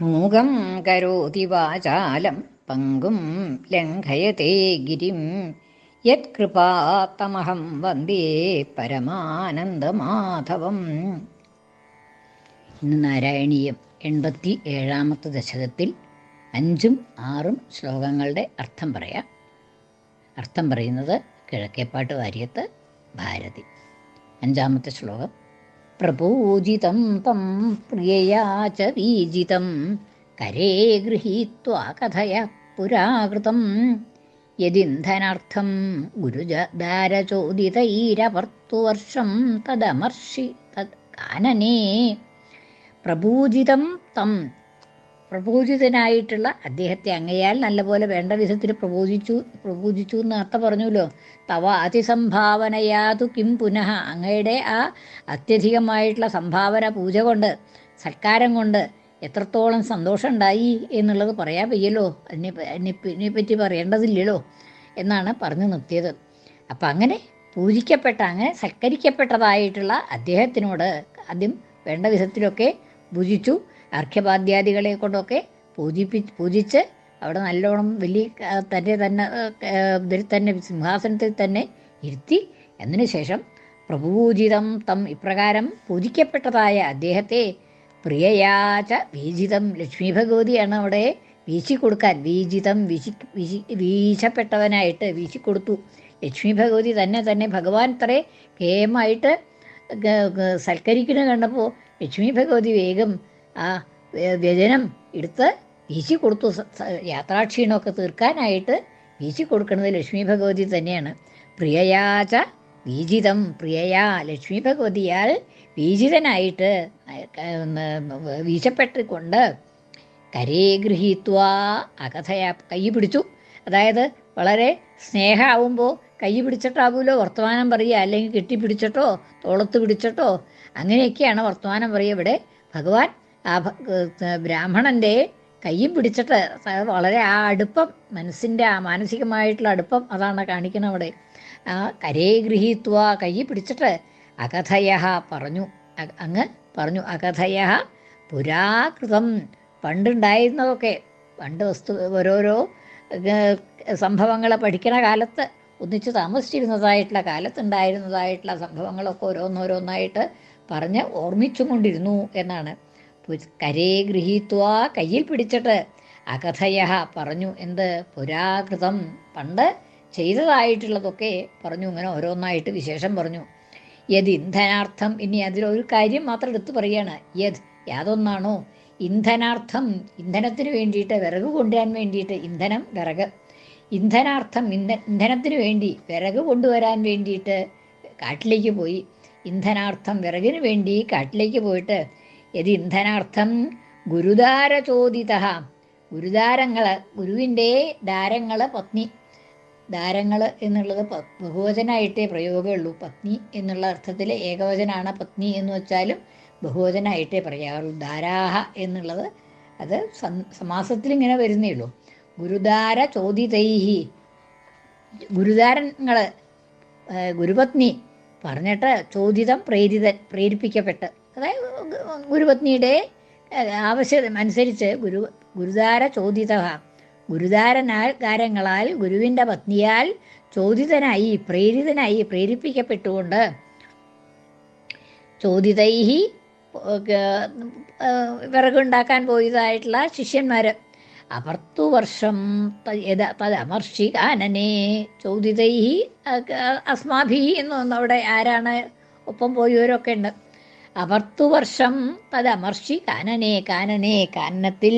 മൂകം കരോതി വാചാലം പങ്കും ലംഘയത്തെ ഗിരിം. യത്കൃപാത്തമഹം വന്ദേ പരമാനന്ദമാധവം. ഇന്ന് നാരായണീയം എൺപത്തി ഏഴാമത്തെ ദശകത്തിൽ അഞ്ചും ആറും ശ്ലോകങ്ങളുടെ അർത്ഥം പറയാം. അർത്ഥം പറയുന്നത് കിഴക്കേപ്പാട്ട് വാര്യത്ത് ഭാരതി. അഞ്ചാമത്തെ ശ്ലോകം. പ്രപൂജിതം തം പ്രിയയാ ച വീജിതം. കരേ ഗൃഹീത്വാ കഥയ പുരാകൃതം. യദിന്ധനാർത്ഥം ഗുരുജാരചോദിതൈരവർത്തുവർഷം തദമർഷി തത് കാനനേ. പ്രപൂജിതം തം പ്രപൂജിതനായിട്ടുള്ള അദ്ദേഹത്തെ അങ്ങയാൽ നല്ലപോലെ വേണ്ട വിധത്തിൽ പ്രബോധിച്ചു പ്രബോധിച്ചു എന്ന് അർത്ഥം പറഞ്ഞല്ലോ തവ അതിസംഭാവനയാതു കിം പുനഃ. അങ്ങയുടെ ആ അത്യധികമായിട്ടുള്ള സംഭാവന പൂജ കൊണ്ട് സൽക്കാരം കൊണ്ട് എത്രത്തോളം സന്തോഷമുണ്ടായി എന്നുള്ളത് പറയാൻ വയ്യല്ലോ. അതിനെ അതിനെപ്പറ്റി പറയേണ്ടതില്ലല്ലോ എന്നാണ് പറഞ്ഞു നിർത്തിയത്. അപ്പം അങ്ങനെ പൂജിക്കപ്പെട്ട അങ്ങനെ സൽക്കരിക്കപ്പെട്ടതായിട്ടുള്ള അദ്ദേഹത്തിനോട് ആദ്യം വേണ്ട വിധത്തിലൊക്കെ പൂജിച്ചു അർഘ്യപാദ്യാദികളെ കൊണ്ടൊക്കെ പൂജിപ്പി പൂജിച്ച് അവിടെ നല്ലോണം വലിയ തന്നെ തന്നെ ഇതിൽ തന്നെ സിംഹാസനത്തിൽ തന്നെ ഇരുത്തി എന്നതിന് ശേഷം പ്രഭൂജിതം തം ഇപ്രകാരം പൂജിക്കപ്പെട്ടതായ അദ്ദേഹത്തെ പ്രിയയാച വീജിതം. ലക്ഷ്മി ഭഗവതിയാണ് അവിടെ വീശിക്കൊടുക്കാൻ. വീജിതം വീശി വീശി വീശപ്പെട്ടവനായിട്ട് വീശിക്കൊടുത്തു. ലക്ഷ്മി ഭഗവതി തന്നെ തന്നെ ഭഗവാൻ ഇത്ര കേമായിട്ട് സൽക്കരിക്കുന്ന കണ്ടപ്പോൾ ലക്ഷ്മി ഭഗവതി വേഗം ആ വ്യജനം എടുത്ത് വീശി കൊടുത്തു. യാത്രാക്ഷീണമൊക്കെ തീർക്കാനായിട്ട് വീശി കൊടുക്കുന്നത് ലക്ഷ്മി ഭഗവതി തന്നെയാണ്. പ്രിയയാച വീജിതം പ്രിയയാ ലക്ഷ്മി ഭഗവതിയാൽ വീജിതനായിട്ട് വീശപ്പെട്ടുകൊണ്ട് കരേ ഗൃഹീത്വ അകഥയ കൈ പിടിച്ചു. അതായത് വളരെ സ്നേഹമാവുമ്പോൾ കൈ പിടിച്ചിട്ടാവുമല്ലോ വർത്തമാനം പറയുക അല്ലെങ്കിൽ കെട്ടിപ്പിടിച്ചിട്ടോ തോളത്ത് പിടിച്ചിട്ടോ അങ്ങനെയൊക്കെയാണ് വർത്തമാനം പറയുക ഇവിടെ. ഭഗവാൻ ആ ബ്രാഹ്മണന്റെ കയ്യും പിടിച്ചിട്ട് വളരെ ആ അടുപ്പം മനസ്സിന്റെ ആ മാനസികമായിട്ടുള്ള അടുപ്പം അതാണ് കാണിക്കുന്നത് അവിടെ. ആ കരേ ഗൃഹീത്വ കൈ പിടിച്ചിട്ട് അകഥയ പറഞ്ഞു. അങ്ങ് പറഞ്ഞു അകഥയ പുരാകൃതം. പണ്ടുണ്ടായിരുന്നതൊക്കെ പണ്ട് വസ്തു ഓരോരോ സംഭവങ്ങളെ പഠിക്കണ കാലത്ത് ഒന്നിച്ച് താമസിച്ചിരുന്നതായിട്ടുള്ള കാലത്തുണ്ടായിരുന്നതായിട്ടുള്ള സംഭവങ്ങളൊക്കെ ഓരോന്നോരോന്നായിട്ട് പറഞ്ഞ് ഓർമ്മിച്ചുകൊണ്ടിരുന്നു എന്നാണ്. കരേ ഗൃഹീത്വ കയ്യിൽ പിടിച്ചിട്ട് അകഥയ പറഞ്ഞു എന്ത് പുരാകൃതം? പണ്ട് ചെയ്തതായിട്ടുള്ളതൊക്കെ പറഞ്ഞു ഇങ്ങനെ ഓരോന്നായിട്ട് വിശേഷം പറഞ്ഞു. യദ് ഇന്ധനാർത്ഥം. ഇനി അതിലൊരു കാര്യം മാത്രം എടുത്തു പറയാണ്. യദ് യാതൊന്നാണോ? ഇന്ധനാർത്ഥം ഇന്ധനത്തിന് വേണ്ടിയിട്ട് വിറക് കൊണ്ടുവരാൻ വേണ്ടിയിട്ട് ഇന്ധനം വിറക്. ഇന്ധനാർത്ഥം ഇന്ധ ഇന്ധനത്തിന് വേണ്ടി വിറക് കൊണ്ടുവരാൻ വേണ്ടിയിട്ട് കാട്ടിലേക്ക് പോയി. ഇന്ധനാർത്ഥം വിറകിന് വേണ്ടി കാട്ടിലേക്ക് പോയിട്ട് യതി ഇന്ധനാർത്ഥം ഗുരുദാര ചോദിത ഗുരുദാരങ്ങൾ ഗുരുവിന്റെ ദാരങ്ങൾ പത്നി. ദാരങ്ങൾ എന്നുള്ളത് ബഹുവചനായിട്ടേ പ്രയോഗമുള്ളൂ. പത്നി എന്നുള്ള അർത്ഥത്തിൽ ഏകവചനാണ് പത്നി എന്ന് വെച്ചാലും ബഹുവചനായിട്ടേ പറയാറുള്ളൂ. ദാരാഹ എന്നുള്ളത് അത് സമാസത്തിൽ ഇങ്ങനെ വരുന്നേ ഉള്ളൂ. ഗുരുദാര ചോദിതൈഹി ഗുരുദാരങ്ങൾ ഗുരുപത്നി പറഞ്ഞിട്ട് ചോദിതം പ്രേരിത പ്രേരിപ്പിക്കപ്പെട്ട് അതായത് ഗുരുപത്നിയുടെ ആവശ്യം അനുസരിച്ച് ഗുരു ഗുരുദാര ചോദിത ഗുരുദാരനാൽ കാരങ്ങളാൽ ഗുരുവിന്റെ പത്നിയാൽ ചോദിതനായി പ്രേരിതനായി പ്രേരിപ്പിക്കപ്പെട്ടുകൊണ്ട് ചോദിതൈഹി വിറകുണ്ടാക്കാൻ പോയതായിട്ടുള്ള ശിഷ്യന്മാർ അപർത്തു വർഷം തദമർഷി കാനനെ ചോദിതൈഹി അസ്മാഭി എന്ന് അവിടെ ആരാണ് ഒപ്പം പോയവരൊക്കെ ഉണ്ട്. അപർത്തു വർഷം തദമർഷി കാനനെ കാനനെ കാനനത്തിൽ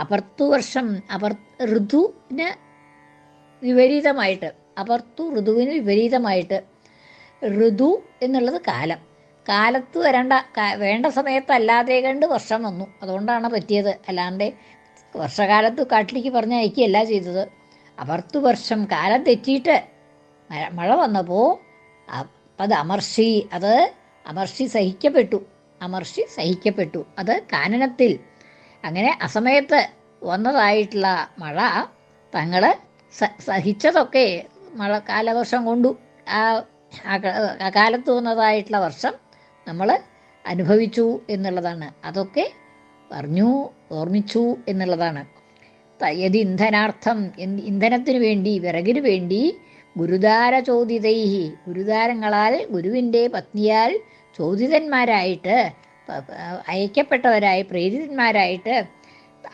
അപർത്തുവർഷം അപർ ഋതുവിന് വിപരീതമായിട്ട് അപർത്തു ഋതുവിന് വിപരീതമായിട്ട് ഋതു എന്നുള്ളത് കാലം. കാലത്ത് വരേണ്ട വേണ്ട സമയത്തല്ലാതെ കണ്ട് വർഷം വന്നു. അതുകൊണ്ടാണ് പറ്റിയത്. അല്ലാണ്ട് വർഷകാലത്ത് കാട്ടിലേക്ക് പറഞ്ഞയക്കുകയല്ല ചെയ്തത്. അപർത്തു വർഷം കാലം തെറ്റിയിട്ട് മഴ വന്നപ്പോൾ അത് അമർഷി അത് അമർഷി സഹിക്കപ്പെട്ടു. അമർഷി സഹിക്കപ്പെട്ടു. അത് കാനനത്തിൽ. അങ്ങനെ അസമയത്ത് വന്നതായിട്ടുള്ള മഴ തങ്ങൾ സഹിച്ചതൊക്കെ മഴ കാലവർഷം കൊണ്ടു. ആ കാലത്ത് വന്നതായിട്ടുള്ള വർഷം നമ്മൾ അനുഭവിച്ചു എന്നുള്ളതാണ്. അതൊക്കെ പറഞ്ഞു ഓർമ്മിച്ചു എന്നുള്ളതാണ്. യതി ഇന്ധനാർത്ഥം ഇന്ധനത്തിനു വേണ്ടി വിറകിനു വേണ്ടി ഗുരുദാര ചോദിതൈഹി ഗുരുദാരങ്ങളാൽ ഗുരുവിന്റെ പത്നിയാൽ ചോദിതന്മാരായിട്ട് അയക്കപ്പെട്ടവരായി പ്രേരിതന്മാരായിട്ട്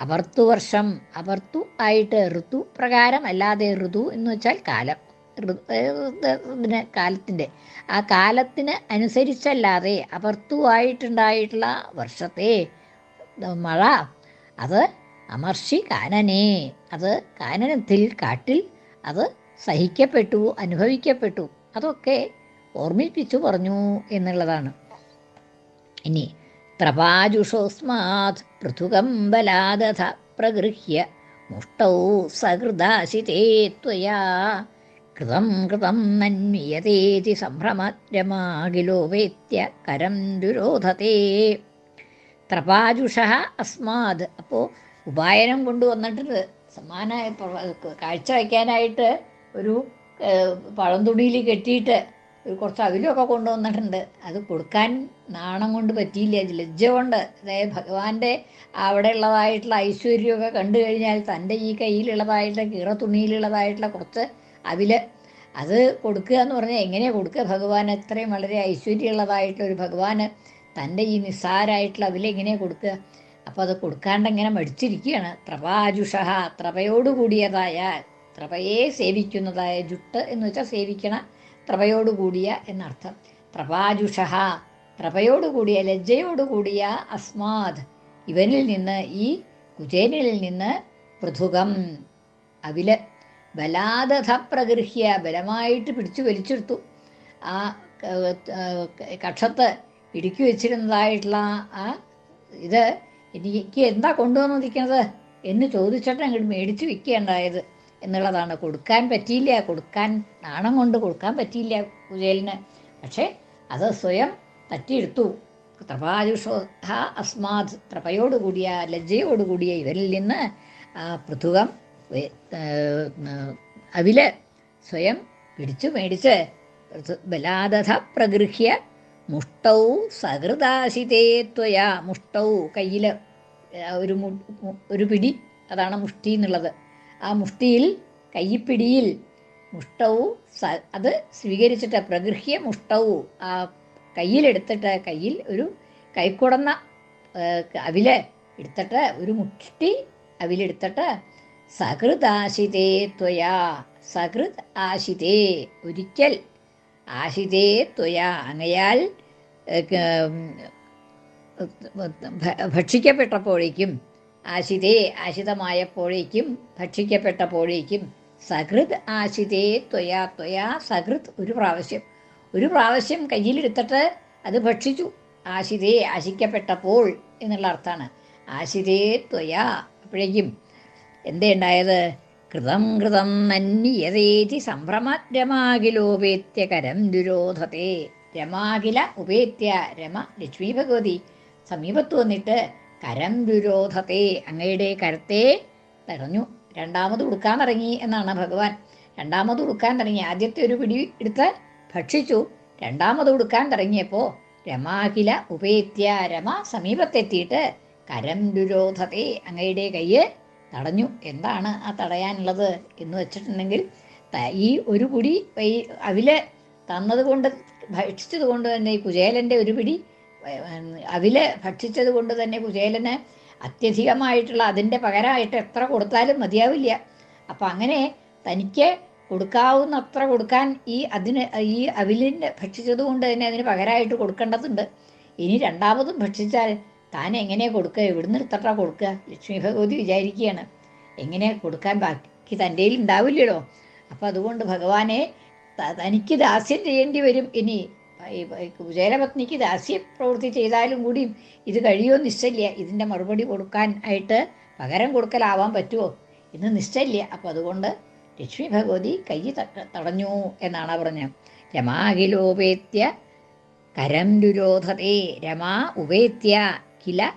അപർത്തുവർഷം അവർത്തു ആയിട്ട് ഋതു പ്രകാരം അല്ലാതെ ഋതു എന്ന് വെച്ചാൽ കാലം. ഇതിന് കാലത്തിന്റെ. ആ കാലത്തിന് അനുസരിച്ചല്ലാതെ അപർത്തുവായിട്ടുണ്ടായിട്ടുള്ള വർഷത്തെ മഴ അത് അമർഷി കാനനെ. അത് കാനനത്തിൽ കാട്ടിൽ അത് സഹിക്കപ്പെട്ടു അനുഭവിക്കപ്പെട്ടു. അതൊക്കെ ഓർമ്മിപ്പിച്ചു പറഞ്ഞു എന്നുള്ളതാണ്. ഇനി പ്രഭാജുഷോസ്മാത് പൃഥുകം പ്രഗൃഹ്യ മുഷ്ടൗ സഹൃദാശിതേ ത്വയാ. കൃതം കൃതം നന്മിയതേതി സംഭ്രമരമാകിലോ വേത്യ കരം ദുരോധത്തെ ത്രപാജുഷ അസ്മാത് അപ്പോൾ ഉപായനം കൊണ്ടുവന്നിട്ടുണ്ട് സമാന പ്ര- കാഴ്ച വയ്ക്കാനായിട്ട് ഒരു പഴംതുണിയിൽ കെട്ടിയിട്ട് ഒരു കുറച്ച് അവിലൊക്കെ കൊണ്ടുവന്നിട്ടുണ്ട്. അത് കൊടുക്കാൻ നാണം കൊണ്ട് പറ്റിയില്ല. ലജ്ജ കൊണ്ട് അതായത് ഭഗവാന്റെ അവിടെ ഉള്ളതായിട്ടുള്ള ഐശ്വര്യമൊക്കെ കണ്ടു കഴിഞ്ഞാൽ തന്റെ ഈ കയ്യിലുള്ളതായിട്ടുള്ള കീറ തുണിയിലുള്ളതായിട്ടുള്ള കുറച്ച് അവിൽ അത് കൊടുക്കുക എന്ന് പറഞ്ഞാൽ എങ്ങനെയാണ് കൊടുക്കുക? ഭഗവാൻ അത്രയും വളരെ ഐശ്വര്യമുള്ളതായിട്ടുള്ള ഒരു ഭഗവാന് തന്റെ ഈ നിസ്സാരായിട്ടുള്ള അവിലെങ്ങനെയാണ് കൊടുക്കുക? അപ്പോൾ അത് കൊടുക്കാണ്ട് ഇങ്ങനെ മടിച്ചിരിക്കുകയാണ്. ത്രപാജുഷ ത്രപയോടുകൂടിയതായ ത്രപയെ സേവിക്കുന്നതായ ജുട്ട് എന്ന് വെച്ചാൽ സേവിക്കണ ത്രപയോടുകൂടിയ എന്നർത്ഥം. പ്രഭാജുഷ ത്രപയോടുകൂടിയ ലജ്ജയോടുകൂടിയ അസ്മാത് ഇവനിൽ നിന്ന് ഈ കുചേനിൽ നിന്ന് പൃഥുകം. അവിൽ ബലാദഥ പ്രഗൃഹ്യ ബലമായിട്ട് പിടിച്ചു വലിച്ചെടുത്തു. ആ കക്ഷത്ത് ഇടുക്കി വെച്ചിരുന്നതായിട്ടുള്ള ആ ഇത് എനിക്ക് എന്താ കൊണ്ടുവന്നിരിക്കുന്നത് എന്ന് ചോദിച്ചിട്ട് അങ്ങോട്ട് മേടിച്ച് വെക്കുകയുണ്ടായത് എന്നുള്ളതാണ്. കൊടുക്കാൻ പറ്റിയില്ല. കൊടുക്കാൻ നാണം കൊണ്ട് കൊടുക്കാൻ പറ്റിയില്ല കുചേലിന്. പക്ഷേ അത് സ്വയം തട്ടിയെടുത്തു ത്രപായുഷോധ അസ്മാത് ത്രപയോടുകൂടിയ ലജ്ജയോടുകൂടിയ ഇവരിൽ നിന്ന് ആ പൃഥുകം അവിൽ സ്വയം പിടിച്ചു മേടിച്ച് ബലാദഥ പ്രഗൃഹ്യ മുഷ്ടൗ സഹൃദാശിതേ ത്വയാ. മുഷ്ടൗ കയ്യിൽ ഒരു ഒരു പിടി. അതാണ് മുഷ്ടി എന്നുള്ളത്. ആ മുഷ്ടിയിൽ കയ്യിപ്പിടിയിൽ മുഷ്ടൗ സ അത് സ്വീകരിച്ചിട്ട് പ്രഗൃഹ്യ മുഷ്ടൗ. ആ കയ്യിലെടുത്തിട്ട് കയ്യിൽ ഒരു കൈക്കുടന്ന അവിൽ എടുത്തിട്ട് ഒരു മുഷ്ടി അവിലെടുത്തിട്ട് സഹൃത് ആശിതേ ത്വയാ സഹൃദ് ആശിതേ ഒരിക്കൽ ആശിതേ ത്വയാ. അങ്ങയാൽ ഭക്ഷിക്കപ്പെട്ടപ്പോഴേക്കും ആശിതേ ആശിതമായപ്പോഴേക്കും ഭക്ഷിക്കപ്പെട്ടപ്പോഴേക്കും സഹൃദ് ആശിതേ ത്വയാ ത്വയാ സഹൃദ് ഒരു പ്രാവശ്യം. ഒരു പ്രാവശ്യം കയ്യിലെടുത്തിട്ട് അത് ഭക്ഷിച്ചു. ആശിതേ ആശിക്കപ്പെട്ടപ്പോൾ എന്നുള്ള അർത്ഥമാണ്. ആശിതേ ത്വയാ. അപ്പോഴേക്കും എന്തേ ഉണ്ടായത്? കൃതം കൃതം നന്യതേതി സംഭ്രമരമാകിലോപേത്യ കരം ദുരോധത്തെ രമാകില ഉപേത്യ രമ ലക്ഷ്മി ഭഗവതി. സമീപത്ത് വന്നിട്ട് കരം ദുരോധത്തെ അങ്ങയുടെ കരത്തെ തടഞ്ഞു. രണ്ടാമത് ഉടുക്കാൻ തുടങ്ങി എന്നാണ് ഭഗവാൻ. രണ്ടാമത് ഉടുക്കാൻ തുടങ്ങി. ആദ്യത്തെ ഒരു പിടി എടുത്ത് ഭക്ഷിച്ചു. രണ്ടാമത് ഉടുക്കാൻ തുടങ്ങിയപ്പോൾ രമാകില ഉപേത്യ രമ സമീപത്തെത്തിയിട്ട് കരം ദുരോധത്തെ അങ്ങയുടെ കയ്യ് തടഞ്ഞു. എന്താണ് ആ തടയാനുള്ളത് എന്ന് വെച്ചിട്ടുണ്ടെങ്കിൽ ഈ ഒരു പിടി അവിൽ തന്നത് കൊണ്ട് ഭക്ഷിച്ചത് കൊണ്ട് തന്നെ ഈ കുചേലന്റെ ഒരു പിടി അവിൽ ഭക്ഷിച്ചത് കൊണ്ട് തന്നെ കുചേലന് അത്യധികമായിട്ടുള്ള അതിന്റെ പകരമായിട്ട് എത്ര കൊടുത്താലും മതിയാവില്ല. അപ്പം അങ്ങനെ തനിക്ക് കൊടുക്കാവുന്ന അത്ര കൊടുക്കാൻ ഈ അതിന് ഈ അവിലിന്റെ ഭക്ഷിച്ചത് കൊണ്ട് തന്നെ അതിന് പകരമായിട്ട് കൊടുക്കേണ്ടതുണ്ട്. ഇനി രണ്ടാമതും ഭക്ഷിച്ചാൽ താൻ എങ്ങനെ കൊടുക്കുക? എവിടുന്ന് എടുത്തിട്ടാ കൊടുക്കുക? ലക്ഷ്മി ഭഗവതി വിചാരിക്കുകയാണ്. എങ്ങനെ കൊടുക്കാൻ ബാക്കി തന്റെ ഉണ്ടാവില്ലല്ലോ. അപ്പം അതുകൊണ്ട് ഭഗവാനെ തനിക്ക് ദാസ്യം ചെയ്യേണ്ടി വരും ഇനി. ഈ കുചേലപത്നിക്ക് ദാസ്യ പ്രവൃത്തി ചെയ്താലും കൂടിയും ഇത് കഴിയോ നിശ്ചയില്ല. ഇതിന്റെ മറുപടി കൊടുക്കാൻ ആയിട്ട് പകരം കൊടുക്കലാവാൻ പറ്റുമോ എന്ന് നിശ്ചയില്ല. അപ്പം അതുകൊണ്ട് ലക്ഷ്മി ഭഗവതി കൈ തടഞ്ഞു എന്നാണ് പറഞ്ഞത്. രമാകിലോപേത്യ കരം ദുരോധതേ രമാ ഉപേത്യ കില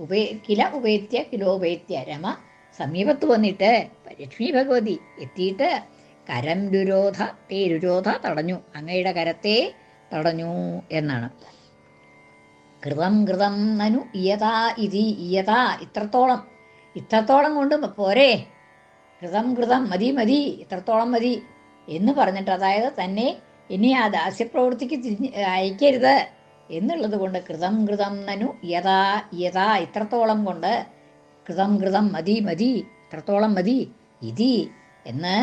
ഉപേ കില ഉപേത്യ കിലോപേത്യ രമ സമീപത്ത് വന്നിട്ട് ലക്ഷ്മി ഭഗവതി എത്തിയിട്ട് കരം രുരോധ തടഞ്ഞു. അങ്ങയുടെ കരത്തെ തടഞ്ഞു എന്നാണ്. കൃതം കൃതം നനു ഇയതാ ഇതി ഇയതാ ഇത്രത്തോളം. ഇത്രത്തോളം കൊണ്ട് പോരെ. കൃതം കൃതം മതി മതി ഇത്രത്തോളം മതി എന്ന് പറഞ്ഞിട്ട് അതായത് തന്നെ ഇനി ആ ദാസ്യപ്രവൃത്തിക്ക് തിരിഞ്ഞ് അയക്കരുത് എന്നുള്ളത് കൊണ്ട് കൃതം കൃതം നനു യഥാ യഥാ ഇത്രത്തോളം കൊണ്ട് കൃതം കൃതം മതി മതി ഇത്രത്തോളം മതി ഇതി എന്ന്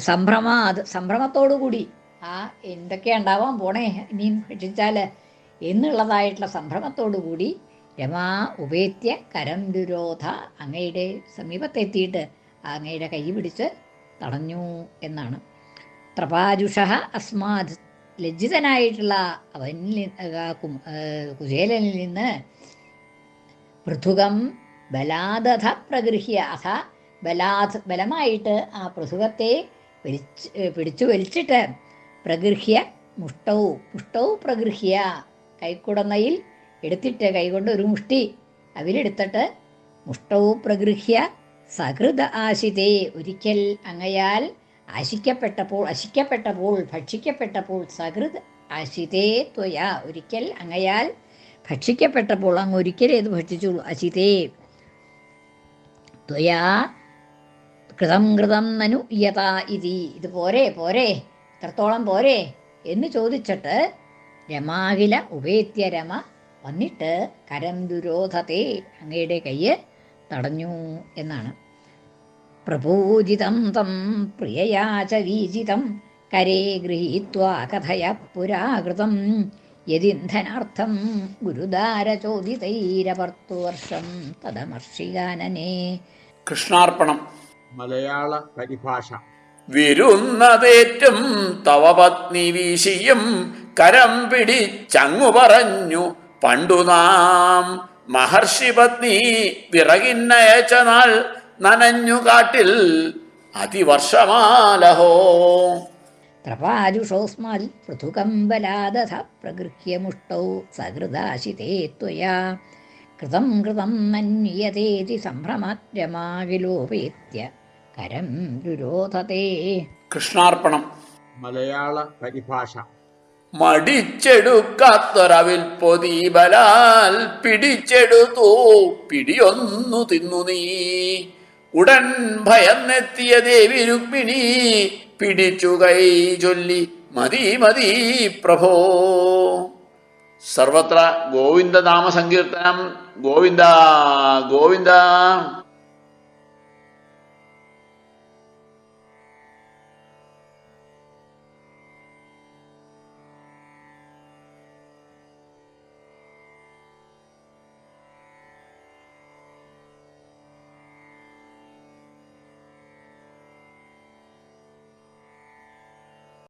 സംഭ്രമാ സംഭ്രമത്തോടു സംഭ്രമത്തോടുകൂടി ആ എന്തൊക്കെയാ ഉണ്ടാവാൻ പോണേ? ഇനിയും ഭക്ഷിച്ചാൽ എന്നുള്ളതായിട്ടുള്ള സംഭ്രമത്തോടുകൂടി രമാ ഉപേത്യ കരം ദുരോധ അങ്ങയുടെ സമീപത്തെത്തിയിട്ട് അങ്ങയുടെ കൈ പിടിച്ച് തടഞ്ഞു എന്നാണ്. ത്രപാജുഷ അസ്മാത് ലജ്ജിതനായിട്ടുള്ള അവനിൽ കുചേലനിൽ നിന്ന് പൃഥുകം ബലാദധ പ്രഗൃഹ്യ. അഥ ബലാത് ബലമായിട്ട് ആ പൃഥുകത്തെ വലിച്ച് പിടിച്ചു വലിച്ചിട്ട് പ്രഗൃഹ്യ മുഷ്ടവും മുഷ്ടവും പ്രഗൃഹ്യ. കൈക്കുടന്നയിൽ എടുത്തിട്ട് കൈകൊണ്ട് ഒരു മുഷ്ടി. അവിലെടുത്തിട്ട് മുഷ്ടവും പ്രഗൃഹ്യ സഹൃദ ആശിതേ. ഒരിക്കൽ അങ്ങയാൽ ആശിക്കപ്പെട്ടപ്പോൾ അശിക്കപ്പെട്ടപ്പോൾ ഭക്ഷിക്കപ്പെട്ടപ്പോൾ സഹൃദ് അശിതേ ത്വയാ. ഒരിക്കൽ അങ്ങയാൽ ഭക്ഷിക്കപ്പെട്ടപ്പോൾ അങ്ങ് ഒരിക്കലേ ഇത് ഭക്ഷിച്ചുള്ളൂ. അശിതേ ത്വയാ. കൃതം കൃതം നനു യഥാ ഇതി. ഇത് പോരെ പോരെ ഇത്രത്തോളം പോരെ എന്ന് ചോദിച്ചിട്ട് രമാകില ഉപേത്യ രമ വന്നിട്ട് കരം ദുരോധത്തെ അങ്ങയുടെ കയ്യ് തടഞ്ഞു എന്നാണ്. പ്രപൂജിതം തം പ്രിയയാച വീജിതം കരേ ഗൃഹീത്വാ കഥയ പുരാകൃതം യദിന്ധനാർത്ഥം ഗുരുദാരചോദിതൈരപർത്തുവർഷം തദമർഷികാനനേ. കൃഷ്ണാർപ്പണം. മലയാള പരിഭാഷ. വിരുന്നതേറ്റും തവ പത്നി വീശിയും കരം പിടിച്ചങ്ങു പറഞ്ഞു പണ്ടു നാം മഹർഷി പത്നി വിറകിന്നയച്ച നാൾ നനഞ്ഞു കാട്ടിൽ അതിവർഷമാലഹോ. പ്രപാലുഷോസ്മാൽ പൃഥുകമ്പലാദധ പ്രഗൃഹ്യ മുഷ്ടൗ സഹൃദാശിതേ ത്വയാ. കൃതം കൃതം മന്യതേതി സംഭ്രമാദ്യമാകിലോപേത്യ കരം രുരോധത്തെ കൃഷ്ണാർപ്പണം. മലയാള പരിഭാഷ. മടിച്ചെടുക്കാത്തൊരവിൽ പൊതി ബലാൽ പിടിച്ചെടുത്തു. പിടിയൊന്നു തിന്നു നീ. ഉടൻ ഭയന്നെത്തിയ ദേവി രുക്മിണി പിടിച്ചു കൈ ചൊല്ലി മതി മതി പ്രഭോ. സർവത്ര ഗോവിന്ദനാമ സങ്കീർത്തനം. ഗോവിന്ദ ഗോവിന്ദ.